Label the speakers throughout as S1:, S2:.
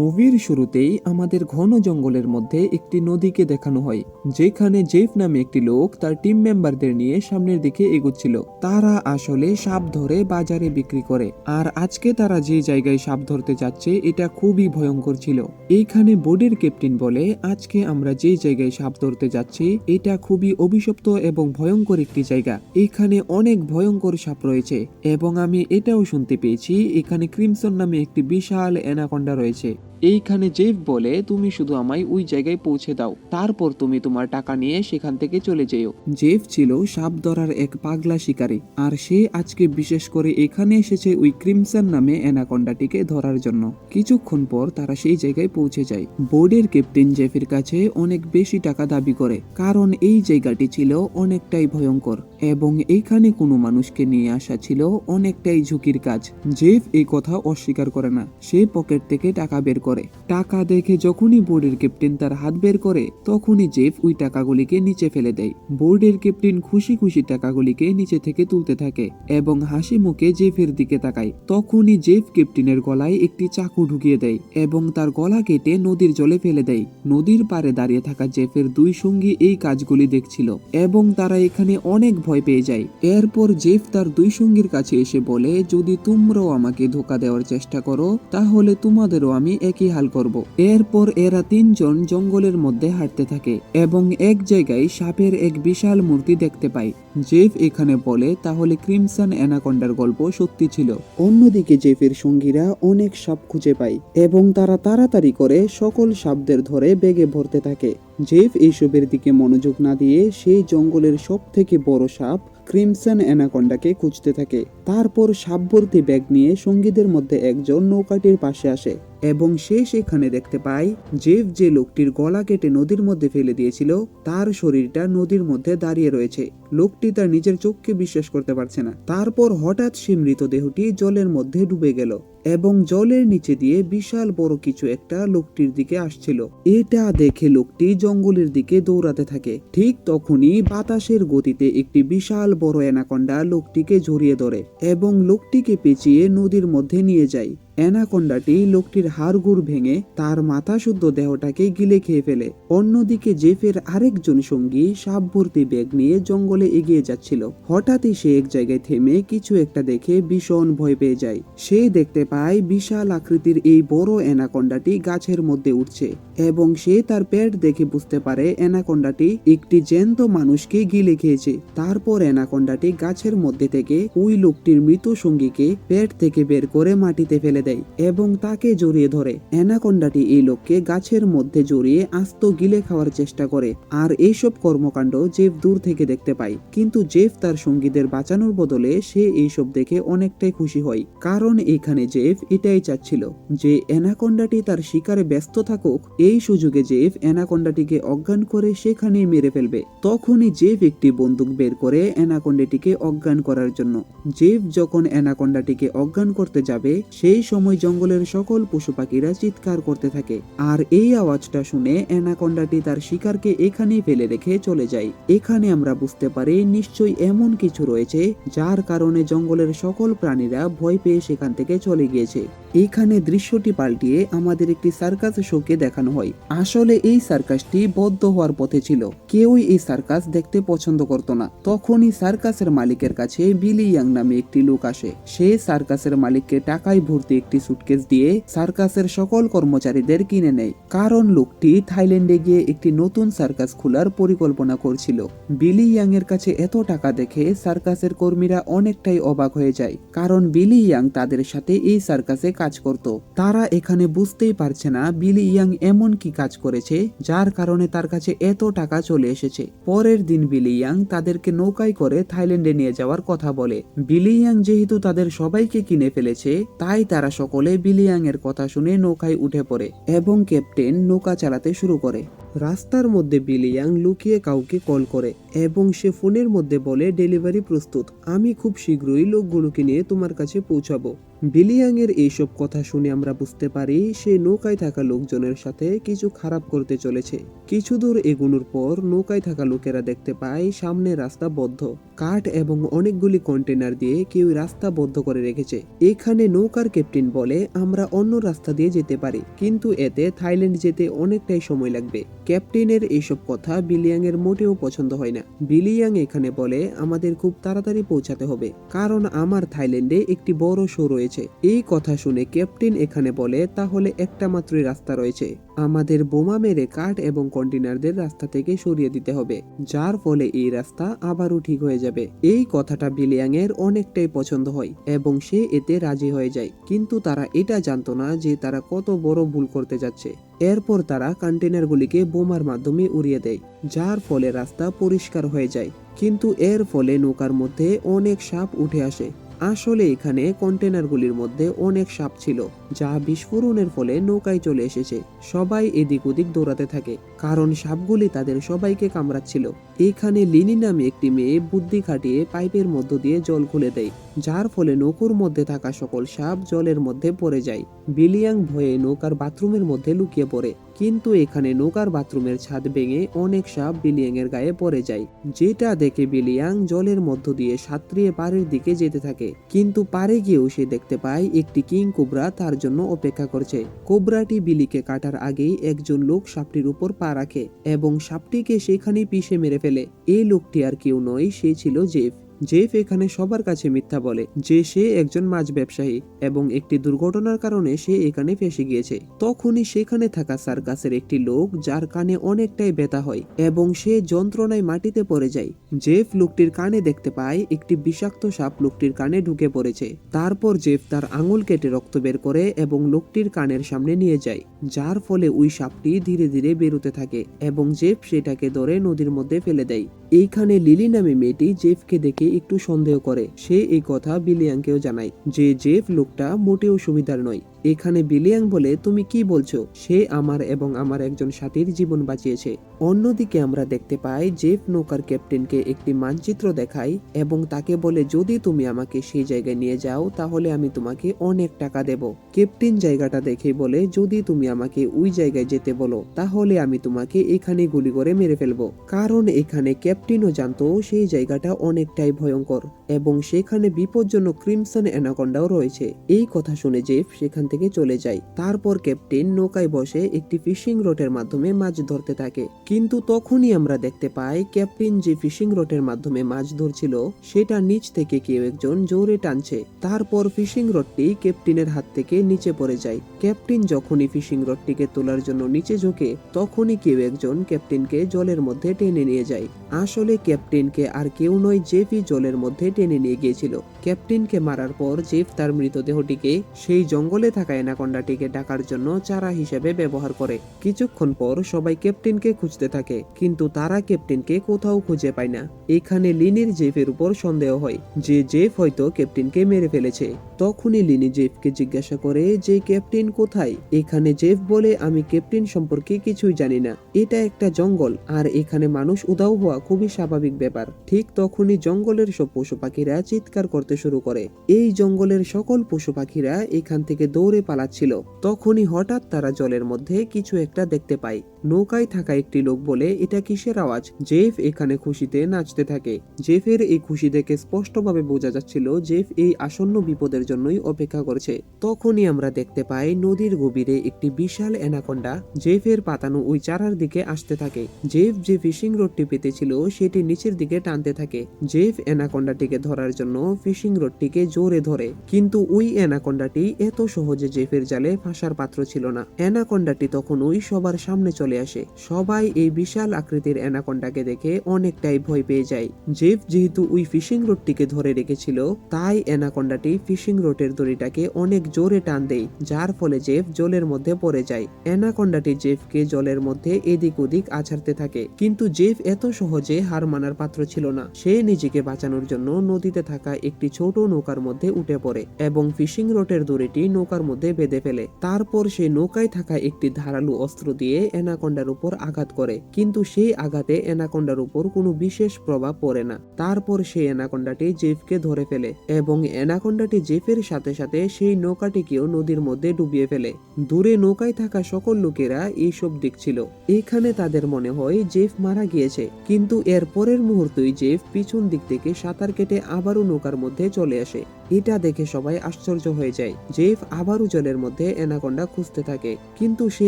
S1: মুভির শুরুতেই আমাদের ঘন জঙ্গলের মধ্যে একটি নদীকে দেখানো হয়, যেখানে জেফ নামে একটি লোক তার টিম মেম্বারদের নিয়ে সামনের দিকে এগোচ্ছিল। তারা আসলে সাপ ধরে বাজারে বিক্রি করে, আর আজকে তারা যে জায়গায় সাপ ধরতে যাচ্ছে এটা খুবই ভয়ঙ্কর ছিল। এইখানে বোর্ডের ক্যাপ্টেন বলে, আজকে আমরা যে জায়গায় সাপ ধরতে যাচ্ছি, এটা খুবই অভিশপ্ত এবং ভয়ঙ্কর একটি জায়গা। এখানে অনেক ভয়ঙ্কর সাপ রয়েছে এবং আমি এটাও শুনতে পেয়েছি, এখানে ক্রিমসন নামে একটি বিশাল অ্যানাকন্ডা রয়েছে। এইখানে জেফ বলে, তুমি শুধু আমায় ওই জায়গায় পৌঁছে দাও, তারপর তুমি তোমার টাকা নিয়ে সেখান থেকে চলে যেও। জেফ ছিল সাপ ধরার এক পাগলা শিকারী, আর সে আজকে বিশেষ করে এখানে এসেছে ওই ক্রিমসন নামে অ্যানাকন্ডাটিকে ধরার জন্য। কিছুক্ষণ পর তারা সেই জায়গায় পৌঁছে যায়। বোর্ডের ক্যাপ্টেন জেফের কাছে অনেক বেশি টাকা দাবি করে, কারণ এই জায়গাটি ছিল অনেকটাই ভয়ঙ্কর, এবং এখানে কোনো মানুষকে নিয়ে আসা ছিল অনেকটাই ঝুঁকির কাজ। জেফ এই কথা অস্বীকার করে না। সে পকেট থেকে টাকা বের করে। টাকা দেখে যখনই বোর্ডের ক্যাপ্টেন তার হাত বের করে, তখনই জেফ ওই টাকাগুলিকে নিচে ফেলে দেয়। বোর্ডের ক্যাপ্টেন খুশি খুশি টাকাগুলিকে নিচে থেকে তুলতে থাকে এবং হাসি মুখে জেফের দিকে তাকায়। তখনই জেফ ক্যাপ্টেনের গলায় একটি চাকু ঢুকিয়ে দেয় এবং তার গলা কেটে নদীর জলে ফেলে দেয়। নদীর পারে দাঁড়িয়ে থাকা জেফের দুই সঙ্গী এই কাজগুলি দেখছিল এবং তারা এখানে অনেক ভয় পেয়ে যায়। এরপর জেফ তার দুই সঙ্গীর কাছে এসে বলে, যদি তোমরাও আমাকে ধোকা দেওয়ার চেষ্টা করো, তাহলে তোমাদেরও আমি একই হাল করব। এরপর এরা তিনজন জঙ্গলের মধ্যে হাঁটতে থাকে এবং এক জায়গায় সাপের এক বিশাল মূর্তি দেখতে পায়। জেফ এখানে বলে, তাহলে ক্রিমসন অ্যানাকন্ডার গল্প সত্যি ছিল। অন্যদিকে জেফের সঙ্গীরা অনেক সাপ খুঁজে পায় এবং তারা তাড়াতাড়ি করে সকল সাপদের ধরে বেগে ভরতে থাকে। জেফ এইসবের দিকে মনোযোগ না দিয়ে সেই জঙ্গলের সব থেকে বড় সাপ ক্রিমসন অ্যানাকন্ডাকে খুঁজতে থাকে। তারপর সাপভর্তি ব্যাগ নিয়ে সঙ্গীদের মধ্যে একজন নৌকাটির পাশে আসে। এবং সে সেখানে দেখতে পায়, জেফ যে লোকটির গলা কেটে নদীর মধ্যে ফেলে দিয়েছিল, তার শরীরটা নদীর মধ্যে দাঁড়িয়ে রয়েছে। লোকটি তার নিজের চোখকে বিশ্বাস করতে পারছে না। তারপর হঠাৎ সে মৃতদেহটি জলের মধ্যে ডুবে গেল এবং জলের নিচে দিয়ে বিশাল বড় কিছু একটা লোকটির দিকে আসছিল। এটা দেখে লোকটি জঙ্গলের দিকে দৌড়াতে থাকে। ঠিক তখনই বাতাসের গতিতে একটি বিশাল বড় অ্যানাকন্ডা লোকটিকে জড়িয়ে ধরে এবং লোকটিকে পেঁচিয়ে নদীর মধ্যে নিয়ে যায়। অ্যানাকন্ডাটি লোকটির হাড়গুড় ভেঙে তার মাথা শুদ্ধ দেহটাকে গিলে খেয়ে ফেলে। অন্যদিকে জেফের আরেকজন সঙ্গী সাপ ভর্তি ব্যাগ নিয়ে জঙ্গলে এগিয়ে যাচ্ছিল। হঠাৎই সে এক জায়গায় থেমে কিছু একটা দেখে ভীষণ ভয় পেয়ে যায়। সে দেখতে পায় বিশাল আকৃতির এই বড় অ্যানাকন্ডাটি গাছের মধ্যে উঠছে এবং সে তার পেট দেখে বুঝতে পারে অ্যানাকন্ডাটি একটি জ্যান্ত মানুষকে গিলে খেয়েছে। তারপর অ্যানাকন্ডাটি গাছের মধ্যে থেকে ওই লোকটির মৃত সঙ্গীকে পেট থেকে বের করে মাটিতে ফেলে দেয় এবং তাকে জড়িয়ে ধরে। অ্যানাকন্ডাটি এই লোককে গাছের মধ্যে জড়িয়ে আস্ত গিলে খাওয়ার চেষ্টা করে। আর এইসব কর্মকাণ্ড জেফ দূর থেকে দেখতে পায়। কিন্তু জেফ তার সঙ্গীদের বাঁচানোর বদলে সে এইসব দেখে অনেকটাই খুশি হয়। কারণ এখানে জেফ এটাই চাচ্ছিল যে অ্যানাকন্ডাটি তার শিকারে ব্যস্ত থাকুক। এই সুযোগে জেফ অ্যানাকন্ডাটিকে অজ্ঞান করে সেখানেই মেরে ফেলবে। তখনই জেফ একটি বন্দুক বের করে অ্যানাকন্ডাটিকে অজ্ঞান করার জন্য। জেফ যখন অ্যানাকন্ডাটিকে অজ্ঞান করতে যাবে, সেই সময় জঙ্গলের সকল পশু পাখিরা চিৎকার করতে থাকে। আর এই আওয়াজটা শুনে অ্যানাকন্ডাটি তার শিকারকে এখানেই ফেলে রেখে চলে যায়। এখানে আমরা বুঝতে পারি নিশ্চয়ই এমন কিছু রয়েছে, যার কারণে জঙ্গলের সকল প্রাণীরা ভয় পেয়ে সেখান থেকে চলে গিয়েছে। এখানে দৃশ্যটি পাল্টিয়ে আমাদের একটি সার্কাস শোকে দেখানো হয়। আসলে এই সার্কাসটি বদ্ধ হওয়ার পথে ছিল। কেউই এই সার্কাস দেখতে পছন্দ করত না। তখনই সার্কাসের মালিকের কাছে বিলি ইয়াং নামে একটি লোক আসে। সে সার্কাসের মালিককে টাকায় ভর্তি একটি সুটকেস দিয়ে সার্কাসের সকল কর্মচারীদের কিনে নেয়। কারণ লোকটি থাইল্যান্ডে গিয়ে একটি নতুন সার্কাস খোলার পরিকল্পনা করছিল। বিলি ইয়াং এর কাছে এত টাকা দেখে সার্কাসের কর্মীরা অনেকটাই অবাক হয়ে যায়, কারণ বিলি ইয়াং তাদের সাথে এই সার্কাসে কাজ করত। তারা এখানে বুঝতেই পারছে না বিলি ইয়াং এমন কি কাজ করেছে, যার কারণে তার কাছে এত টাকা চলে এসেছে। পরের দিন বিলি ইয়াং তাদেরকে নৌকায় করে থাইল্যান্ডে নিয়ে যাওয়ার কথা বলে। বিলি ইয়াং যেহেতু তাদের সবাইকে কিনে ফেলেছে, তাই তারা সকলে বিলিয়াংয়ের কথা শুনে নৌকায় উঠে পড়ে এবং ক্যাপ্টেন নৌকা চালাতে শুরু করে। রাস্তার মধ্যে বিলিয়াং লুকিয়ে কাউকে কল করে এবং সে ফোনের মধ্যে বলে, ডেলিভারি প্রস্তুত। আমি খুব শীঘ্রই লোকগুলোকে নিয়ে তোমার কাছে পৌঁছাবো। বিলিয়াংয়ের এইসব কথা শুনে আমরা বুঝতে পারি, সে নৌকায় থাকা লোকজনের সাথে কিছু খারাপ করতে চলেছে। কিছু দূর এগুনোর পর নৌকায় থাকা লোকেরা দেখতে পায়, সামনে রাস্তা বদ্ধ। কাঠ এবং অনেকগুলি কন্টেনার দিয়ে কেউ রাস্তা বদ্ধ করে রেখেছে। এখানে নৌকার ক্যাপ্টেন বলে, আমরা অন্য রাস্তা দিয়ে যেতে পারি, কিন্তু এতে থাইল্যান্ড যেতে অনেকটাই সময় লাগবে। ক্যাপ্টেনের এইসব কথা বিলিয়াং এর মোটেও পছন্দ হয় না। বিলিয়াং এখানে বলে, আমাদের খুব তাড়াতাড়ি পৌঁছাতে হবে, কারণ আমার থাইল্যান্ডে একটি বড় শো রয়েছে। এই কথা শুনে ক্যাপ্টেন এখানে বলে, তাহলে একটা মাত্রই রাস্তা রয়েছে। আমাদের বোমা মেরে কাঠ এবং কন্টেনারদের রাস্তা থেকে সরিয়ে দিতে হবে। যার ফলে এই রাস্তা আবারও ঠিক হয়ে যাবে। এই কথাটা বিলিয়াং এর অনেকটাই পছন্দ হয় এবং সে এতে রাজি হয়ে যায়। কিন্তু তারা এটা জানতো না যে তারা কত বড় ভুল করতে যাচ্ছে। এরপর তারা কন্টেনারগুলিকে বোমার মাধ্যমে উড়িয়ে দেয়, যার ফলে রাস্তা পরিষ্কার হয়ে যায়। কিন্তু এর ফলে নৌকার মধ্যে অনেক সাপ উঠে আসে। আসলে এখানে কন্টেনারগুলির মধ্যে অনেক সাপ ছিল, যা বিস্ফোরণের ফলে নৌকায় চলে এসেছে। সবাই এদিক ওদিক দৌড়াতে থাকে, কারণ সাপগুলি তাদের সবাইকে কামড়াচ্ছিল। এখানে লিনি নামে একটি মেয়ে বুদ্ধি খাটিয়ে পাইপের মধ্য দিয়ে জল খুলে দেয়। যার ফলে নৌকোর মধ্যে থাকা সকল সাপ জলের মধ্যে পড়ে যায়। বিলিয়াং ভয়ে নৌকার বাথরুমের মধ্যে লুকিয়ে পড়ে। কিন্তু এখানে নৌকার বাথরুমের ছাদ ভেঙে অনেক সাপ বিলিয়াং এর গায়ে পড়ে যায়। যেটা দেখে বিলিয়াং জলের মধ্য দিয়ে সাঁতরিয়ে পাড়ের দিকে যেতে থাকে। কিন্তু পারে গিয়েও সে দেখতে পায় একটি কিং কোবরা তার জন্য অপেক্ষা করছে। কোবরাটি বিলিকে কাটার আগেই একজন লোক সাপটির উপর পা রাখে এবং সাপটিকে সেখানে পিষে মেরে ফেলে। এই লোকটি আর কেউ নয়, সে ছিল জেফ। জেফ এখানে সবার কাছে মিথ্যা বলে যে সে একজন মাছ ব্যবসায়ী এবং একটি দুর্ঘটনার কারণে সে এখানে ফেসে গিয়েছে। তখনই সেখানে থাকা সার্কাসের একটি লোক যার কানে অনেকটাই ব্যথা হয় এবং সে যন্ত্রণায় মাটিতে পড়ে যায়। জেফ লোকটির কানে দেখতে পায় একটি বিষাক্ত সাপ লোকটির কানে ঢুকে পড়েছে। তারপর জেফ তার আঙুল কেটে রক্ত বের করে এবং লোকটির কানের সামনে নিয়ে যায়, যার ফলে ওই সাপটি ধীরে ধীরে বেরোতে থাকে এবং জেফ সেটাকে ধরে নদীর মধ্যে ফেলে দেয়। এইখানে লিলি নামে মেয়েটি জেফকে দেখে একটু সন্দেহ করে। সে এই কথা বিলিয়াংকেও জানায় যে জেফ লোকটা মোটেও সুবিধার নয়। এখানে বিলিয়াং বলে তুমি কি বলছো? সে আমার এবং আমার একজন সাথীর জীবন বাঁচিয়েছে। অন্যদিকে আমরা দেখতে পাই জেফ নৌকার ক্যাপ্টেনকে একটি মানচিত্র দেখায় এবং তাকে বলে, যদি তুমি আমাকে সেই জায়গায় নিয়ে যাও, তাহলে আমি তোমাকে অনেক টাকা দেব। ক্যাপ্টেন জায়গাটা দেখে বলে, যদি তুমি আমাকে ওই জায়গায় যেতে বলো, তাহলে আমি তোমাকে এখানে গুলি করে মেরে ফেলব। কারণ এখানে ক্যাপ্টেনও জানতো সেই জায়গাটা অনেকটাই ভয়ঙ্কর এবং সেখানে বিপজ্জনক ক্রিমসন অ্যানাকন্ডাও রয়েছে। এই কথা শুনে জেফ সেখান থেকে চলে যায়। তারপর ক্যাপ্টেন নৌকায় বসে একটি ফিশিং রোটের মাধ্যমে মাছ ধরতে থাকে। কিন্তু তখনই আমরা দেখতে পাই ক্যাপ্টেন যে ফিশিং রোটের মাধ্যমে মাছ ধরছিল, সেটা নিচ থেকে কেউ একজন জোরে টানছে। তারপর ফিশিং রডটি ক্যাপ্টেনের হাত থেকে নিচে পড়ে যায়। ক্যাপ্টেন যখনই ফিশিং রডটিকে তোলার জন্য নিচে ঝুঁকে, তখনই কেউ একজন ক্যাপ্টেনকে জলের মধ্যে টেনে নিয়ে যায়। আসলে ক্যাপ্টেনকে আর কেউ নয়, জেফই জলের মধ্যে টেনে নিয়ে গিয়েছিল। ক্যাপ্টেনকে মারার পর জেফ তার মৃতদেহটিকে সেই জঙ্গলে থাকা অ্যানাকন্ডাটিকে ডাকার জন্য চারা হিসেবে ব্যবহার করে। কিছুক্ষণ পর সবাই ক্যাপ্টেনকে খুঁজতে থাকে, কিন্তু তারা ক্যাপ্টেনকে কোথাও খুঁজে পায় না। এখানে লিনির জেফের উপর সন্দেহ হয়, যে জেফ হয়তো ক্যাপ্টেনকে মেরে ফেলেছে। তখনই লিনি জেফকে জিজ্ঞাসা করে যে, ক্যাপ্টেন কোথায়? এখানে জেফ বলে, আমি ক্যাপ্টেন সম্পর্কে কিছুই জানি না। এটা একটা জঙ্গল, আর এখানে মানুষ উদাও হওয়া খুবই স্বাভাবিক ব্যাপার। ঠিক তখনই জঙ্গলের সব পশু পাখিরা চিৎকার করতে শুরু করে। এই জঙ্গলের সকল পশু পাখিরা এখান থেকে দৌড়ে পালাচ্ছিল। তখনই হঠাৎ তারা জলের মধ্যে কিছু একটা দেখতে পায়। নৌকায় থাকা একটি লোক বলে, এটা কিসের আওয়াজ? জেফ এখানে খুশিতে নাচতে থাকে। জেফের এই খুশি দেখে স্পষ্টভাবে বোঝা যাচ্ছিল, জেফ এই আসন্ন বিপদের জন্যই অপেক্ষা করছে। তখনই আমরা দেখতে পাই নদীর গভীরে একটি বিশাল অ্যানাকন্ডা। জেফের পাতানো ওই চারার দিকে আসতে থাকে। জেফ যে ফিশিং রডটি পেতেছিল, সেটি নিচের দিকে টানতে থাকে। জেফ অ্যানাকন্ডাটিকে ধরার জন্য ফিশিং রডটিকে জোরে ধরে। কিন্তু ওই অ্যানাকন্ডাটি এত সহজে জেফের জালে ফাঁসার পাত্র ছিল না। অ্যানাকন্ডাটি তখন ওই সবার সামনে চলে আসে। সবাই এই বিশাল আকৃতির অ্যানাকন্ডাকে দেখে অনেকটাই ভয় পেয়ে যায়। জেফ যেহেতু ওই ফিশিং রোডটিকে ধরে রেখেছিল, তাই অ্যানাকন্ডাটি ফিশিং রোডের দড়িটাকে অনেক জোরে টান দেয়, যার ফলে জেফ জলের মধ্যে পড়ে যায়। অ্যানাকন্ডাটি জেফকে জলের মধ্যে এদিক ওদিক আছাড়তে থাকে, কিন্তু জেফ এত সহজে হার মানার পাত্র ছিল না। সে নিজেকে বাঁচানোর জন্য নদীতে থাকা একটি ছোট নৌকার মধ্যে উঠে পড়ে এবং ফিশিং রডের দড়িটি নৌকার মধ্যে বেঁধে ফেলে। তারপর সে নৌকায় থাকা একটি ধারালো অস্ত্র দিয়ে অ্যানাকন্ডার উপর আঘাত করে। কিন্তু সেই আঘাতে অ্যানাকন্ডার উপর কোনো বিশেষ প্রভাব পড়ে না। তারপর সেই অ্যানাকন্ডাটি জেফকে ধরে ফেলে এবং অ্যানাকন্ডাটি জেফের সাথে সাথে সেই নৌকাটিকেও নদীর মধ্যে ডুবিয়ে ফেলে। দূরে নৌকায় থাকা সকল লোকেরা এইসব দেখছিল। এখানে তাদের মনে হয় জেফ মারা গিয়েছে। কিন্তু এর পরের মুহূর্তেই জেফ পিছন দিক থেকে সাঁতার কেটে আবারও নৌকার মধ্যে চলে আসে। এটা দেখে সবাই আশ্চর্য হয়ে যায়। জেফ আবারও জলের মধ্যে অ্যানাকন্ডা খুঁজতে থাকে। কিন্তু সে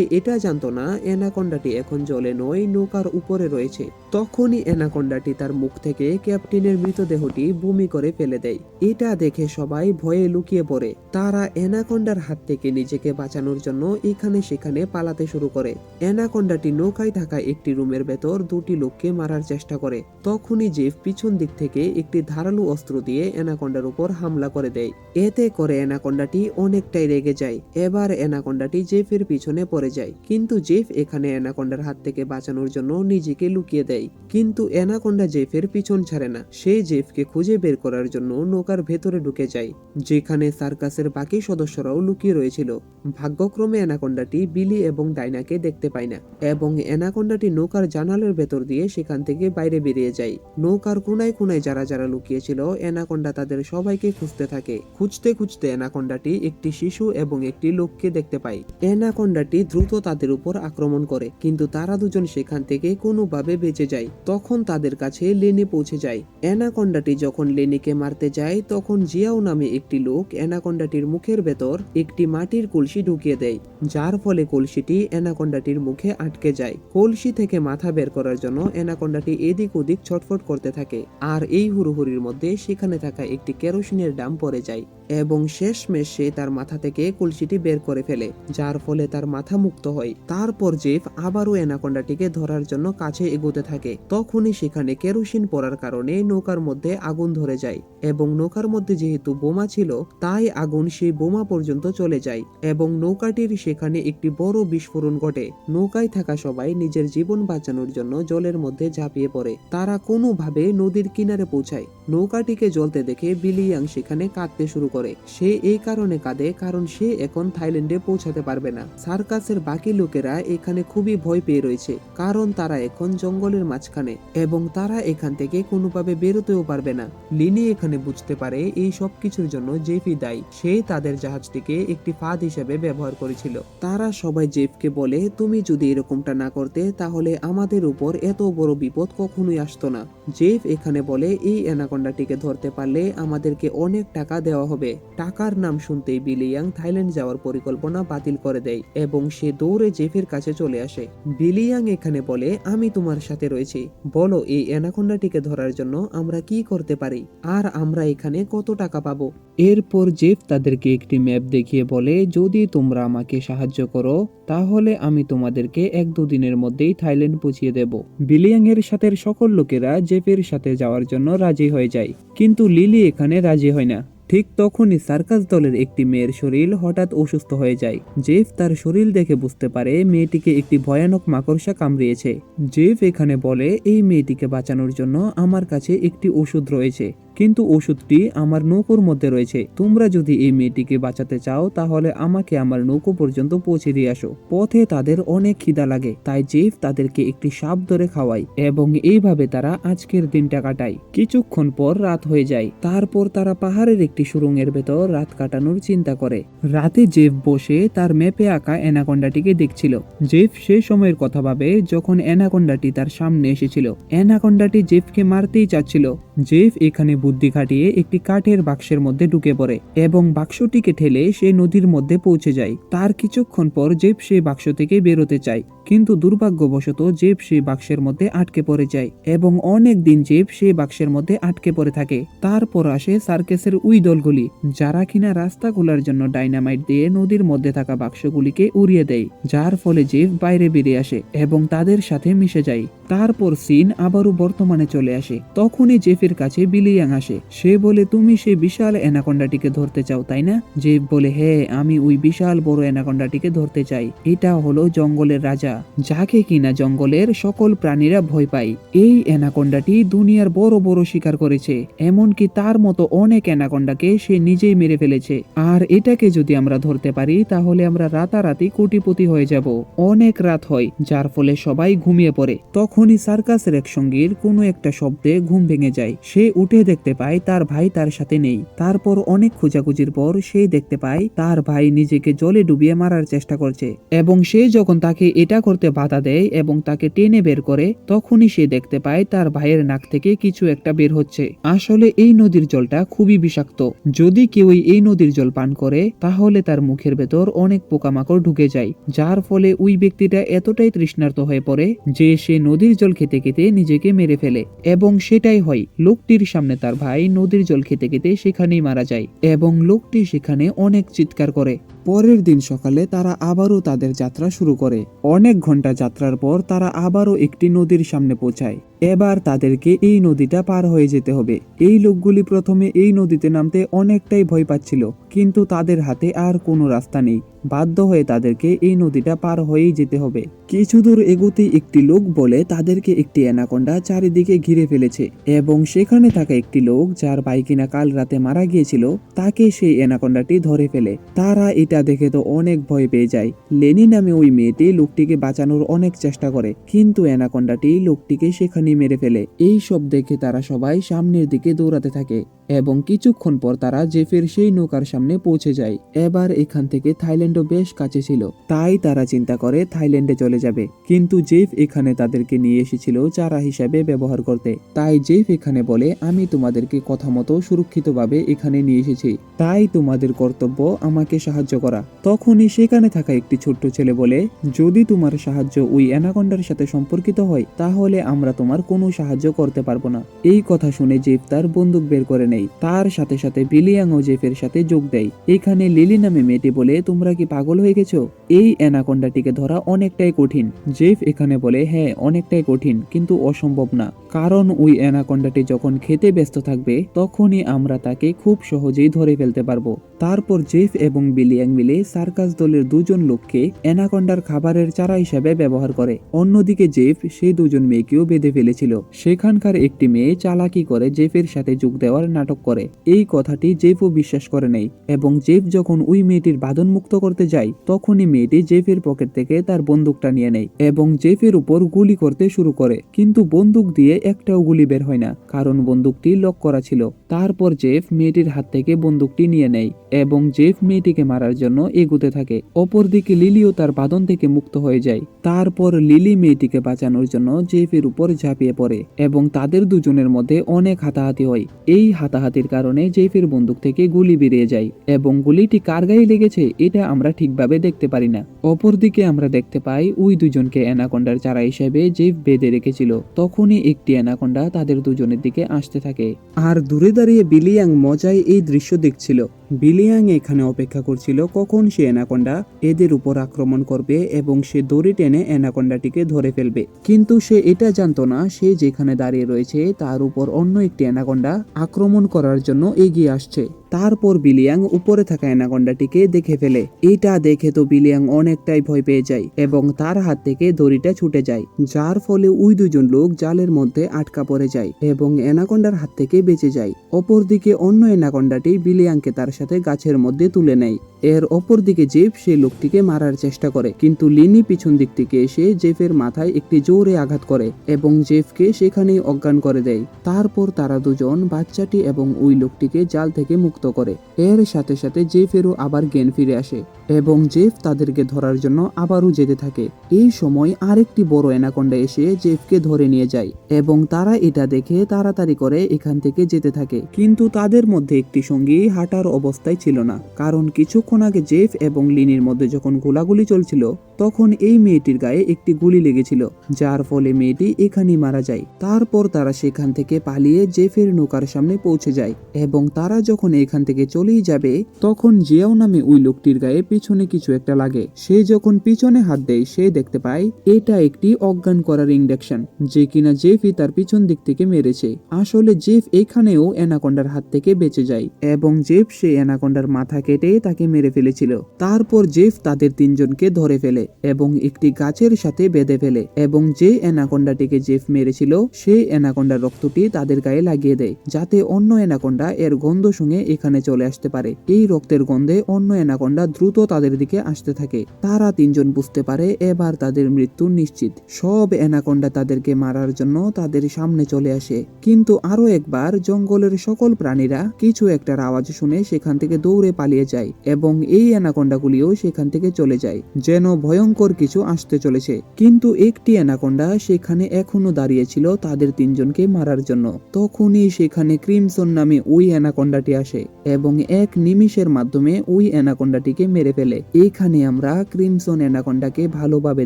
S1: এটা জানতো না অ্যানাকন্ডাটি এখন জলে নয়, নৌকার উপরে রয়েছে। তখনই অ্যানাকন্ডাটি তার মুখ থেকে ক্যাপ্টেনের মৃতদেহটি বমি করে ফেলে দেয়। এটা দেখে সবাই ভয়ে লুকিয়ে পড়ে। তারা অ্যানাকন্ডার হাত থেকে নিজেকে বাঁচানোর জন্য এখানে সেখানে পালাতে শুরু করে। অ্যানাকন্ডাটি নৌকায় থাকা একটি রুমের ভেতর দুটি লোককে মারার চেষ্টা করে। তখনই জেফ পিছন দিক থেকে একটি ধারালো অস্ত্র দিয়ে অ্যানাকন্ডার উপর হামলা করে দেয়। এতে করে অ্যানাকন্ডাটি অনেকটাই রেগে যায়। এবার অ্যানাকন্ডাটি জেফের পিছনে পড়ে যায়। কিন্তু জেফ এখানে অ্যানাকন্ডার হাত থেকে বাঁচানোর জন্য নিজেকে লুকিয়ে দেয়। কিন্তু অ্যানাকন্ডা জেফের পিছন ছাড়ে না। সে জেফকে খুঁজে বের করার জন্য নৌকার ভেতরে ঢুকে যায়, যেখানে সার্কাসের বাকি সদস্যরাও লুকিয়ে রয়েছিল। ভাগ্যক্রমে অ্যানাকন্ডাটি বিলি এবং ডাইনাকে দেখতে পায় না এবং অ্যানাকন্ডাটি নৌকার জানালের ভেতর দিয়ে সেখান থেকে বাইরে বেরিয়ে যায়। নৌকার কোনায় কোনায় যারা যারা লুকিয়েছিল, অ্যানাকন্ডা তাদের সবাইকে খুঁজতে থাকে। খুঁজতে খুঁজতে অ্যানাকন্ডাটি একটি শিশু এবং একটি লোককে দেখতে পাই। অ্যানাকন্ডাটি দ্রুত তাদের উপর আক্রমণ করে, কিন্তু তারা দুজন সেখান থেকে কোনোভাবে বেঁচে যায়। তখন তাদের কাছে লেনি পৌঁছে যায়। অ্যানাকন্ডাটি যখন লেনিকে মারতে যায়, তখন জিয়াও নামে একটি লোক অ্যানাকন্ডাটির মুখের ভেতর একটি মাটির কলসি ঢুকিয়ে দেয়, যার ফলে কলসিটি অ্যানাকন্ডাটির মুখে আটকে যায়। কলসি থেকে মাথা বের করার জন্য অ্যানাকন্ডাটি এদিক ওদিক ছটফট করতে থাকে, আর এই হুড়োহুড়ির মধ্যে সেখানে থাকা একটি কেরোসিনের ডাম পড়ে যায়। এবং শেষমেশ সে তার মাথা থেকে কলসিটি বের করে ফেলে, যার ফলে তার মাথা মুক্ত হয়। তারপর জেফ আবারও অ্যানাকন্ডাটিকে ধরার জন্য কাছে এগোতে থাকে। তখনই সেখানে কেরোসিন পড়ার কারণে নৌকার মধ্যে আগুন ধরে যায় এবং নৌকার মধ্যে যেহেতু বোমা ছিল, তাই আগুন সেই বোমা পর্যন্ত চলে যায় এবং নৌকাটির সেখানে একটি বড় বিস্ফোরণ ঘটে। নৌকায় থাকা সবাই নিজের জীবন বাঁচানোর জন্য জলের মধ্যে ঝাঁপিয়ে পড়ে। তারা কোনোভাবে নদীর কিনারে পৌঁছায়। নৌকাটিকে জ্বলতে দেখে বিলিয়াং সেখানে কাঁদতে শুরু করে। সে এই কারণে কাঁদে, কারণ সে এখন থাইল্যান্ডে পৌঁছাতে পারবে না। সার্কাসের বাকি লোকেরা এখানে খুবই ভয় পেয়ে রয়েছে, কারণ তারা এখন জঙ্গলের মাঝখানে এবং তারা এখান থেকে কোনোভাবে বেরোতেও পারবে না। লিনি এখানে বুঝতে পারে এই সব কিছুর জন্য জেফি দায়ী। সে তাদের জাহাজটিকে একটি ফাঁদ হিসেবে ব্যবহার করেছিল। তারা সবাই জেফকে বলে, তুমি যদি এরকমটা না করতে, তাহলে আমাদের উপর এত বড় বিপদ কখনোই আসতো না। জেফ এখানে বলে, এই অ্যানাকন্ডাটিকে ধরতে পারলে আমাদেরকে অনেক টাকা দেওয়া হবে। টাকার নাম শুনতেই বিলিয়াং থাইল্যান্ড যাওয়ার পরিকল্পনা বাতিল করে দেয় এবং সে দৌড়ে জেফের কাছে চলে আসে। বিলিয়াং এখানে বলে, আমি তোমার সাথে রয়েছি। বলো, এই অ্যানাকন্ডাটিকে ধরার জন্য আমরা কি করতে পারি? আর আমরা এখানে কত টাকা পাবো? এরপর জেফ তাদেরকে একটি ম্যাপ দেখিয়ে বলে, যদি তোমরা আমাকে সাহায্য করো, তাহলে আমি তোমাদেরকে এক দুদিনের মধ্যেই থাইল্যান্ড পৌঁছিয়ে দেব। বিলিয়াং এর সাথে সকল লোকেরা জেফের সাথে যাওয়ার জন্য রাজি হয়ে যায়। কিন্তু লিলি এখানে রাজি হয় না। ঠিক তখনই সার্কাস দলের একটি মেয়ের শরীর হঠাৎ অসুস্থ হয়ে যায়। জেফ তার শরীর দেখে বুঝতে পারে মেয়েটিকে একটি ভয়ানক মাকড়সা কামড়িয়েছে। জেফ এখানে বলে, এই মেয়েটিকে বাঁচানোর জন্য আমার কাছে একটি ওষুধ রয়েছে। কিন্তু ওষুধটি আমার নৌকোর মধ্যে রয়েছে। তোমরা যদি এই মেয়েটিকে বাঁচাতে চাও, তাহলে আমাকে আমার নৌকো পর্যন্ত পৌঁছে দিয়ে আসো। পথে তাদের অনেক খিদা লাগে, তাই জেফ তাদেরকে একটি সাপ ধরে খাওয়ায় এবং এইভাবে তারা আজকের দিনটা কাটায়। কিছুক্ষণ পর রাত হয়ে যায়। তারপর তারা পাহাড়ের একটি সুরঙ্গের ভেতর রাত কাটানোর চিন্তা করে। রাতে জেফ বসে তার ম্যাপে আঁকা অ্যানাকন্ডাটিকে দেখছিল। জেফ সেই সময়ের কথা ভাবে যখন অ্যানাকন্ডাটি তার সামনে এসেছিল। অ্যানাকন্ডাটি জেফকে মারতেই চাচ্ছিল। জেফ এখানে বুদ্ধি খাটিয়ে একটি কাঠের বাক্সের মধ্যে ঢুকে পড়ে এবং বাক্সটিকে ঠেলে সে নদীর মধ্যে পৌঁছে যায়। তার কিছুক্ষণ পর জেফ সেই বাক্স থেকে বেরোতে চায়, কিন্তু দুর্ভাগ্যবশত জেফ সেই বাক্সের মধ্যে আটকে পড়ে যায় এবং অনেক দিন জেফ সেই বাক্সের মধ্যে আটকে পড়ে থাকে। তারপর আসে সার্কেসের উই দলগুলি, যারা কিনা রাস্তা খোলার জন্য ডাইনামাইট দিয়ে নদীর মধ্যে থাকা বাক্সগুলিকে উড়িয়ে দেয়, যার ফলে জেফ বাইরে বেরিয়ে আসে এবং তাদের সাথে মিশে যায়। তারপর সিন আবারও বর্তমানে চলে আসে। তখনই জেফের কাছে বিলিয়াং হাসে সে বলে, তুমি সেই বিশাল অ্যানাকন্ডাটিকে ধরতে চাও, তাই না? জেফ বলে হ্যাঁ আমি ওই বিশাল বড় অ্যানাকন্ডাটিকে ধরতে চাই। এটা হলো জঙ্গলের রাজা, যাকে কিনা জঙ্গলের সকল প্রাণীরা ভয় পায়। এই অ্যানাকন্ডাটি দুনিয়ার বড় বড় শিকার করেছে, এমনকি তার মতো অনেক অ্যানাকন্ডাকে সে নিজেই মেরে ফেলেছে। আর এটাকে যদি আমরা ধরতে পারি, তাহলে আমরা রাতারাতি কোটিপতি হয়ে যাব। অনেক রাত হয়, যার ফলে সবাই ঘুমিয়ে পড়ে। তখনই সার্কাসের এক সঙ্গীর কোনো একটা শব্দে ঘুম ভেঙে যায়। সে উঠে দেখতে পায়, তার ভাই তার সাথে নেই। তারপর অনেক খোঁজাখুঁজির পর সে দেখতে পায়, তার ভাই নিজেকে জলে ডুবিয়ে মারার চেষ্টা করছে। এবং সে যখন তাকে এটা করতে বাধা দেয় এবং তাকে টেনে বের করে, তখনই সে দেখতে পায় তার ভাইয়ের নাক থেকে কিছু একটা বের হচ্ছে। আসলে এই নদীর জলটা খুবই বিষাক্ত। যদি কেউ এই নদীর জল পান করে, তাহলে তার মুখের ভেতর অনেক পোকামাকড় ঢুকে যায়, যার ফলে ওই ব্যক্তিটা এতটাই তৃষ্ণার্ত হয়ে পড়ে যে সে নদীর জল খেতে খেতে নিজেকে মেরে ফেলে। এবং সেটাই হয়, লোকটির সামনে তার ভাই নদীর জল খেতে খেতে সেখানেই মারা যায় এবং লোকটি সেখানে অনেক চিৎকার করে। পরের দিন সকালে তারা আবারও তাদের যাত্রা শুরু করে। অনেক ঘণ্টা যাত্রার পর তারা আবারও একটি নদীর সামনে পৌঁছায়। এবার তাদেরকে এই নদীটা পার হয়ে যেতে হবে। এই লোকগুলি প্রথমে এই নদীতে নামতে অনেকটাই ভয় পাচ্ছিল, কিন্তু তাদের হাতে আর কোনো রাস্তা নেই। বাধ্য হয়ে তাদেরকে এই নদীটা পার হয়েই যেতে হবে। কিছু দূর এগোতেই একটি লোক বলে, তাদেরকে একটি অ্যানাকোন্ডা চারিদিকে ঘিরে ফেলেছে এবং সেখানে থাকা একটি লোক যার ভাই কিনা কাল রাতে মারা গিয়েছিল, তাকে সেই অ্যানাকোন্ডাটি ধরে ফেলে। তারা এটা দেখে তো অনেক ভয় পেয়ে যায়। লেনি নামে ওই মেয়েটি লোকটিকে বাঁচানোর অনেক চেষ্টা করে, কিন্তু অ্যানাকোন্ডাটি লোকটিকে সেখানে মেরে ফেলে। এই সব দেখে তারা সবাই সামনের দিকে দৌড়াতে থাকে এবং কিছুক্ষণ পর তারা জেফের সেই নৌকার সামনে পৌঁছে যায়। এবার এখান থেকে থাইল্যান্ডও বেশ কাছে ছিল, তাই তারা চিন্তা করে থাইল্যান্ডে চলে যাবে। কিন্তু জেফ এখানে তাদেরকে নিয়ে এসেছিল চারা হিসাবে ব্যবহার করতে। তাই জেফ এখানে বলে, আমি তোমাদেরকে কথা মতো সুরক্ষিতভাবে এখানে নিয়ে এসেছি। তাই তোমাদের কর্তব্য আমাকে সাহায্য করা তখনই সেখানে থাকা একটি ছোট্ট ছেলে বলে, যদি তোমার সাহায্য ওই অ্যানাকন্ডার সাথে সম্পর্কিত হয়, তাহলে আমরা তোমার কোনো সাহায্য করতে পারব না। এই কথা শুনে জেফ তার বন্দুক বের করে নেই তার সাথে সাথে বিলিয়াং ও জেফের সাথে যোগ দেয়। এখানে লিলি নামে মেয়েটি বলে, তোমরা কি পাগল হয়ে গেছো? এই অ্যানাকন্ডাটিকে ধরা অনেকটাই কঠিন। জেফ এখানে বলে হ্যাঁ অনেকটাই কঠিন, কিন্তু অসম্ভব না। কারণ ওই অ্যানাকন্ডাটি যখন খেতে ব্যস্ত থাকবে, তখনই আমরা তাকে খুব সহজেই ধরে ফেলতে পারব। তারপর জেফ এবং বিলিয়াং মিলে সার্কাস দলের দুজন লোককে অ্যানাকন্ডার খাবারের চারা হিসাবে ব্যবহার করে। অন্যদিকে জেফ সেই দুজন মেয়েকেও বেঁধে ফেলেছিল। সেখানকার একটি মেয়ে চালাকি করে জেফের সাথে যোগ দেওয়ার নাটক করে। এই কথাটি জেফও বিশ্বাস করে নেই এবং জেফ যখন ওই মেয়েটির বাঁধন মুক্ত করতে যায়, তখনই মেয়েটি জেফের পকেট থেকে তার বন্দুকটা নিয়ে নেয় এবং জেফের উপর গুলি করতে শুরু করে। কিন্তু বন্দুক দিয়ে একটাও গুলি বের হয় না, কারণ বন্দুকটি লক করা ছিল। তারপর জেফ মেয়েটির হাত থেকে বন্দুকটি নিয়ে নেয় এবং জেফ মেয়েটিকে মারার জন্য এগুতে থাকে। অপরদিকে লিলিও তার বাঁধন থেকে মুক্ত হয়ে যায়। তারপর লিলি মেয়েটিকে বাঁচানোর জন্য জেফের উপর ঝাঁপিয়ে পড়ে এবং তাদের দুজনের মধ্যে অনেক হাতাহাতি হয়। এই হাতাহাতির কারণে জেফের বন্দুক থেকে গুলি বেরিয়ে যায় এবং গুলিটি কার গায়ে লেগেছে এটা আমরা ঠিকভাবে দেখতে পারি না। অপরদিকে আমরা দেখতে পাই ওই দুজনকে অ্যানাকন্ডার চারা হিসেবে জেফ বেঁধে রেখেছিল। তখনই একটি অ্যানাকন্ডা তাদের দুজনের দিকে আসতে থাকে। আর দূরে দাঁড়িয়ে বিলিয়াং মজায় এই দৃশ্য দেখছিল। বিলিয়াং এখানে অপেক্ষা করছিল কখন সে অ্যানাকন্ডা এদের উপর আক্রমণ করবে এবং সে দড়ি টেনে এনাকোন্ডাটিকে ধরে ফেলবে। কিন্তু সে এটা জানতো না, সে যেখানে দাঁড়িয়ে রয়েছে তার উপর অন্য একটি এনাকোন্ডা আক্রমণ করার জন্য এগিয়ে আসছে। তারপর বিলিয়াং উপরে থাকা অ্যানাকন্ডাটিকে দেখে ফেলে। এটা দেখে তো বিলিয়াং অনেকটাই ভয় পেয়ে যায় এবং তার হাত থেকে দড়িটা ছুটে যায়, যার ফলে ওই দুজন লোক জালের মধ্যে আটকা পড়ে যায় এবং অ্যানাকন্ডার হাত থেকে বেঁচে যায়। অপরদিকে অন্য অ্যানাকন্ডাটি বিলিয়াংকে তার সাথে গাছের মধ্যে তুলে নেয়। এর অপরদিকে জেফ সেই লোকটিকে মারার চেষ্টা করে, কিন্তু লিনি পিছন দিক থেকে এসে জেফের মাথায় একটি জোরে আঘাত করে এবং জেফকে সেখানেই অজ্ঞান করে দেয়। তারপর তারা দুজন বাচ্চাটি এবং ওই লোকটিকে জাল থেকে মুক্ত করে। এর সাথে সাথে জেফেরও আবার জ্ঞান ফিরে আসে এবং জেফ তাদেরকে ধরার জন্য আবারও যেতে থাকে। এই সময় আরেকটি বড় অ্যানাকন্ডা এসে জেফকে ধরে নিয়ে যায় এবং তারা এটা দেখে তাড়াতাড়ি করে এখান থেকে যেতে থাকে। কিন্তু তাদের মধ্যে একটি সঙ্গী হাঁটার অবস্থায় ছিল না, কারণ কিছুক্ষণ আগে জেফ এবং লিনির মধ্যে যখন গোলাগুলি চলছিল তখন এই মেয়েটির গায়ে একটি গুলি লেগেছিল, যার ফলে মেয়েটি এখানেই মারা যায়। তারপর তারা সেখান থেকে পালিয়ে জেফের নৌকার সামনে পৌঁছে যায় এবং তারা যখন এখান থেকে চলেই যাবে, তখন জিয়াও নামে ওই লোকটির গায়ে পিছনে কিছু একটা লাগে। সে যখন পিছনে হাত দেয়, সে দেখতে পায়, এটা একটি অজ্ঞান করার ইন্ডাকশন, যে কিনা জেফই তার পিছন দিক থেকে মেরেছে। আসলে জেফ এখানেও অ্যানাকন্ডার হাত থেকে বেঁচে যায় এবং জেফ সে অ্যানাকন্ডার মাথা কেটে তাকে মেরে ফেলেছিল। তারপর জেফ তাদের তিনজনকে ধরে ফেলে। এবং একটি গাছের সাথে বেঁধে ফেলে এবং যে অ্যানাকন্ডাটিকে জেফ মেরেছিল, সেই অ্যানাকন্ডার রক্তটি তাদের গায়ে লাগিয়ে দেয়, যাতে অন্য অ্যানাকন্ডা এর গন্ধ শুঙে এখানে চলে আসতে পারে। এই রক্তের গন্ধে অন্য অ্যানাকন্ডা দ্রুত তাদের দিকে আসতে থাকে। তারা তিনজন বুঝতে পারে এবার তাদের মৃত্যু নিশ্চিত। সব অ্যানাকন্ডা তাদেরকে মারার জন্য তাদের সামনে চলে আসে। কিন্তু আরও একবার জঙ্গলের সকল প্রাণীরা কিছু একটার আওয়াজ শুনে সেখান থেকে দৌড়ে পালিয়ে যায় এবং এই অ্যানাকন্ডাগুলিও সেখান থেকে চলে যায়। যেন ভয়ঙ্কর কিছু আসতে চলেছে। কিন্তু একটি অ্যানাকন্ডা সেখানে এখনও দাঁড়িয়েছিল তাদের তিনজনকে মারার জন্য। তখনই সেখানে ক্রিমসন নামে ওই অ্যানাকন্ডাটি আসে এবং এক নিমিষের মাধ্যমে ওই অ্যানাকন্ডাটিকে মেরে ফেলে। এখানে আমরা ক্রিমসন অ্যানাকন্ডাকে ভালোভাবে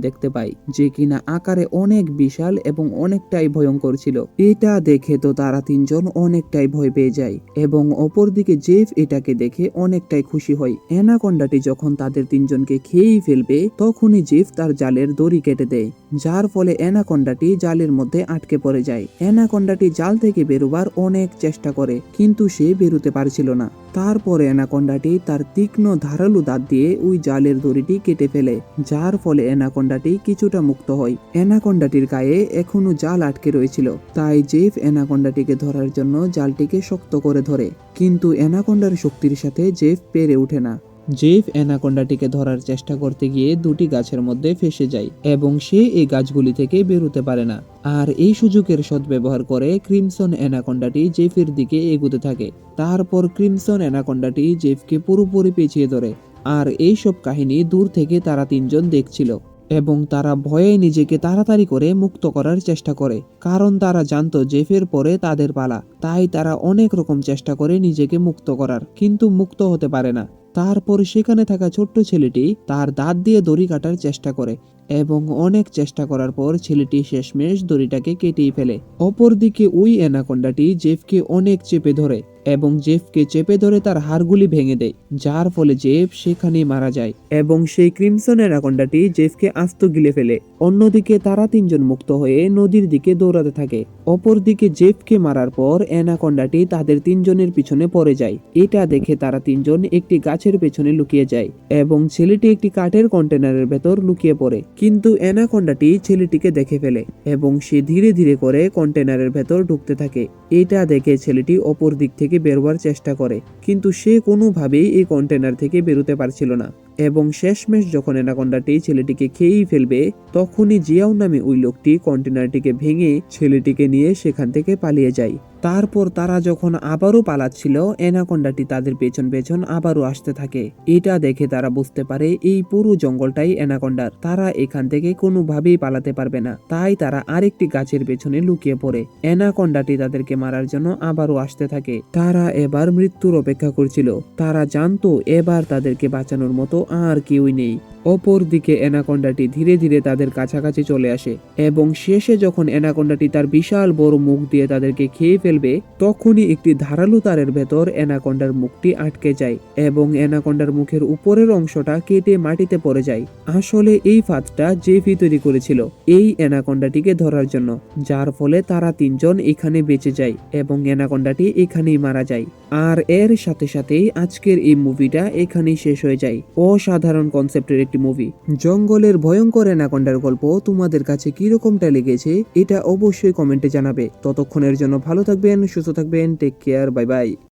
S1: দেখতে পাই, যে কিনা আকারে অনেক বিশাল এবং অনেকটাই ভয়ঙ্কর ছিল। এটা দেখে তো তারা তিনজন অনেকটাই ভয় পেয়ে যায় এবং অপরদিকে জেফ এটাকে দেখে অনেকটাই খুশি হয়। অ্যানাকন্ডাটি যখন তাদের তিনজনকে খেয়েই ফেলবে তখনই জেফ তার জালের দড়ি কেটে দেয়, যার ফলে অ্যানাকন্ডাটি জালের মধ্যে আটকে পড়ে যায়। অ্যানাকন্ডাটি জাল থেকে বেরোবার অনেক চেষ্টা করে, কিন্তু সে বেরোতে পারছিল না। তারপরে অ্যানাকন্ডাটি তার তীক্ষ্ণ ধারালু দাঁত দিয়ে ওই জালের দড়িটি কেটে ফেলে, যার ফলে অ্যানাকন্ডাটি কিছুটা মুক্ত হয়। অ্যানাকন্ডাটির গায়ে এখনও জাল আটকে রয়েছিল, তাই জেফ অ্যানাকন্ডাটিকে ধরার জন্য জালটিকে শক্ত করে ধরে। কিন্তু অ্যানাকন্ডার শক্তির সাথে জেফ পেরে ওঠে না। জেফ অ্যানাকন্ডাটিকে ধরার চেষ্টা করতে গিয়ে দুটি গাছের মধ্যে ফেসে যায় এবং সে এই গাছগুলি থেকে বেরোতে পারে না। আর এই সুযোগের সদ্ব্যবহার করে ক্রিমসন অ্যানাকন্ডাটি জেফের দিকে এগুতে থাকে। তারপর ক্রিমসন অ্যানাকন্ডাটি জেফকে পুরোপুরি পেঁচিয়ে ধরে আর এই সব কাহিনী দূর থেকে তারা তিনজন দেখছিল এবং তারা ভয়ে নিজেকে তাড়াতাড়ি করে মুক্ত করার চেষ্টা করে, কারণ তারা জানত জেফের পরে তাদের পালা, তাই তারা অনেক রকম চেষ্টা করে নিজেকে মুক্ত করার, কিন্তু মুক্ত হতে পারে না। তারপর সেখানে থাকা ছোট্ট ছেলেটি তার দাঁত দিয়ে দড়ি কাটার চেষ্টা করে। এবং অনেক চেষ্টা করার পর ছেলেটি শেষমেশ দড়িটাকে কেটেই ফেলে। অপরদিকে ওই অ্যানাকন্ডাটি জেফকে অনেক চেপে ধরে এবং জেফকে চেপে ধরে তার হাড়গুলি ভেঙে দেয়, যার ফলে জেফ সেখানেই মারা যায় এবং সেই ক্রিমসন অ্যানাকন্ডাটি জেফকে আস্ত গিলে ফেলে। অন্যদিকে তারা তিনজন মুক্ত হয়ে নদীর দিকে দৌড়াতে থাকে। অপরদিকে জেফকে মারার পর অ্যানাকন্ডাটি তাদের তিনজনের পিছনে পড়ে যায়। এটা দেখে তারা তিনজন একটি গাছের পেছনে লুকিয়ে যায় এবং ছেলেটি একটি কাঠের কন্টেনারের ভেতর লুকিয়ে পড়ে। কিন্তু অ্যানাকন্ডাটি ছেলেটিকে দেখে ফেলে এবং সে ধীরে ধীরে করে কন্টেনারের ভেতর ঢুকতে থাকে। এটা দেখে ছেলেটি অপর দিক থেকে বেরোবার চেষ্টা করে, কিন্তু সে কোনোভাবেই এই কন্টেনার থেকে বেরোতে পারছিল না এবং শেষমেশ যখন অ্যানাকন্ডাটি ছেলেটিকে খেয়েই ফেলবে, তখনই জিয়াও নামে ওই লোকটি কন্টেনারটিকে ভেঙে ছেলেটিকে নিয়ে সেখান থেকে পালিয়ে যায়। তারপর তারা যখন আবারও পালাচ্ছিল অ্যানাকন্ডাটি তাদের পেছন পেছন আবারও আসতে থাকে। এটা দেখে তারা বুঝতে পারে এই পুরো জঙ্গলটাই অ্যানাকন্ডার তারা এখান থেকে কোনোভাবেই পালাতে পারবে না। তাই তারা আরেকটি গাছের পেছনে লুকিয়ে পড়ে। অ্যানাকন্ডাটি তাদেরকে মারার জন্য আবারও আসতে থাকে। তারা এবার মৃত্যুর অপেক্ষা করছিল। তারা জানতো এবার তাদেরকে বাঁচানোর মতো আর কেউই নেই। অপর দিকে অ্যানাকন্ডাটি ধীরে ধীরে তাদের কাছাকাছি চলে আসে এবং শেষে যখন অ্যানাকন্ডাটি তার বিশাল বড় মুখ দিয়ে তাদেরকে খেয়ে ফেলবে, তখনই একটি ধারালো তারের ভেতর অ্যানাকন্ডার মুখটি আটকে যায় এবং অ্যানাকন্ডার মুখের উপরের অংশটা কেটে মাটিতে পড়ে যায়। আসলে এই ফাঁদটা জেফি তৈরি করেছিল এই অ্যানাকন্ডাটিকে ধরার জন্য, যার ফলে তারা তিনজন এখানে বেঁচে যায় এবং অ্যানাকন্ডাটি এখানেই মারা যায়। আর এর সাথে সাথেই আজকের এই মুভিটা এখানেই শেষ হয়ে যায়। অসাধারণ কনসেপ্টের একটি মুভি জঙ্গলের ভয়ঙ্কর অ্যানাকন্ডার গল্প তোমাদের কাছে কিরকমটা লেগেছে, এটা অবশ্যই কমেন্টে জানাবে। ততক্ষণের জন্য ভালো থাকবেন, সুস্থ থাকবেন টেক কেয়ার বাই বাই